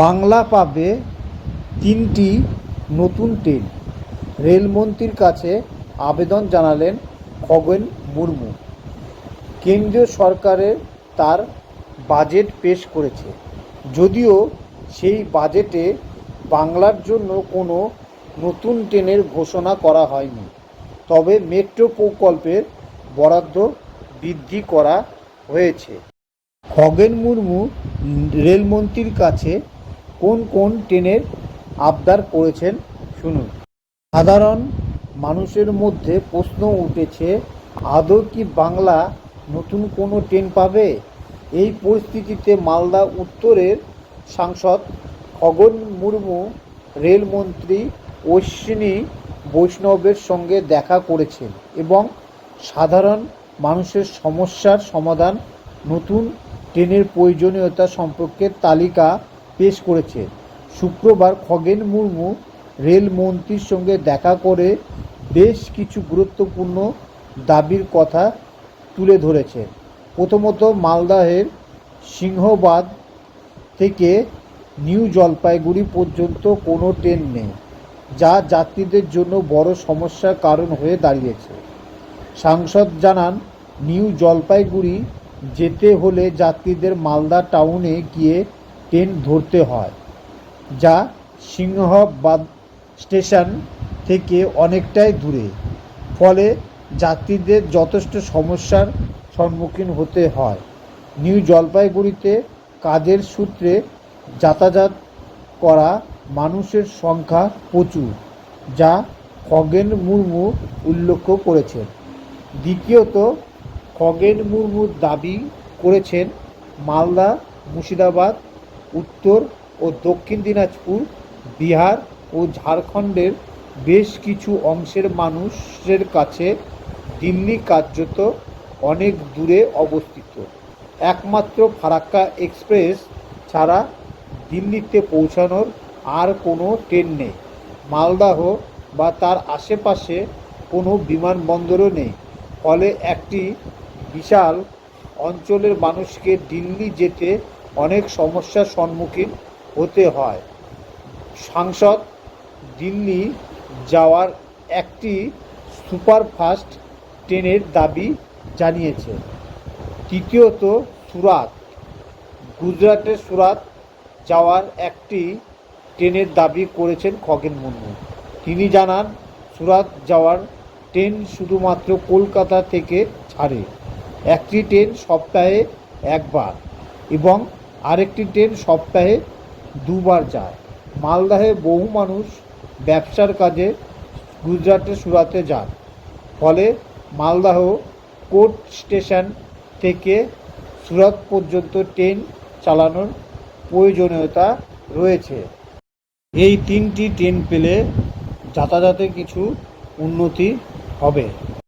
বাংলা পাবে তিনটি নতুন ট্রেন। রেলমন্ত্রীর কাছে আবেদন জানালেন খগেন মুর্মু। কেন্দ্রীয় সরকারের তার বাজেট পেশ করেছে। যদিও সেই বাজেটে বাংলার জন্য কোনো নতুন ট্রেনের ঘোষণা করা হয়নি, তবে মেট্রো প্রকল্পের বরাদ্দ বৃদ্ধি করা হয়েছে। খগেন মুর্মু রেলমন্ত্রীর কাছে কোন কোন ট্রেনের আবদার করেছেন শুনুন। সাধারণ মানুষের মধ্যে প্রশ্ন উঠেছে, আদৌ কি বাংলা নতুন কোনো ট্রেন পাবে? এই পরিস্থিতিতে মালদা উত্তরের সাংসদ খগন মুর্মু, রেলমন্ত্রী অশ্বিনী বৈষ্ণবের সঙ্গে দেখা করেছেন এবং সাধারণ মানুষের সমস্যার সমাধান, নতুন ট্রেনের প্রয়োজনীয়তা সম্পর্কে তালিকা পেশ করেছে। শুক্রবার খগেন মুর্মু রেলমন্ত্রীর সঙ্গে দেখা করে বেশ কিছু গুরুত্বপূর্ণ দাবির কথা তুলে ধরেছে। প্রথমত মালদাহের সিংহবাদ থেকে নিউ জলপাইগুড়ি পর্যন্ত কোনো ট্রেন নেই, যা যাত্রীদের জন্য বড় সমস্যার কারণ হয়ে দাঁড়িয়েছে। সাংসদ জানান, নিউ জলপাইগুড়ি যেতে হলে যাত্রীদের মালদা টাউনে গিয়ে ট্রেন ধরতে হয়, যা সিংহবাদ স্টেশন থেকে অনেকটাই দূরে। ফলে যাত্রীদের যথেষ্ট সমস্যার সম্মুখীন হতে হয়। নিউ জলপাইগুড়িতে কাজের সূত্রে যাতায়াত করা মানুষের সংখ্যা প্রচুর, যা খগেন মুর্মু উল্লেখ করেছেন। দ্বিতীয়ত, খগেন মুর্মু দাবি করেছেন মালদা মুর্শিদাবাদ উত্তর ও দক্ষিণ দিনাজপুর, বিহার ও ঝাড়খণ্ডের বেশ কিছু অংশের মানুষের কাছে দিল্লি কার্যত অনেক দূরে অবস্থিত। একমাত্র ফারাক্কা এক্সপ্রেস ছাড়া দিল্লিতে পৌঁছানোর আর কোনো ট্রেন নেই। মালদাহ বা তার আশেপাশে কোনো বিমানবন্দরও নেই। ফলে একটি বিশাল অঞ্চলের মানুষকে দিল্লি যেতে অনেক সমস্যার সম্মুখীন হতে হয়। সাংসদ দিল্লি যাওয়ার একটি সুপারফাস্ট ট্রেনের দাবি জানিয়েছে। তৃতীয়ত সুরাত। গুজরাটের সুরাত যাওয়ার একটি ট্রেনের দাবি করেছেন খগেন মুর্মু। তিনি জানান, সুরাত যাওয়ার ট্রেন শুধুমাত্র কলকাতা থেকে ছাড়ে। একটি ট্রেন সপ্তাহে একবার এবং আরেকটি ট্রেন সপ্তাহে দুবার যায়। মালদাহে বহু মানুষ ব্যবসার কাজে গুজরাটে সুরাতে যান। ফলে মালদাহ কোর্ট স্টেশন থেকে সুরাত পর্যন্ত ট্রেন চালানোর প্রয়োজনীয়তা রয়েছে। এই তিনটি ট্রেন পেলে যাতায়াতে কিছু উন্নতি হবে।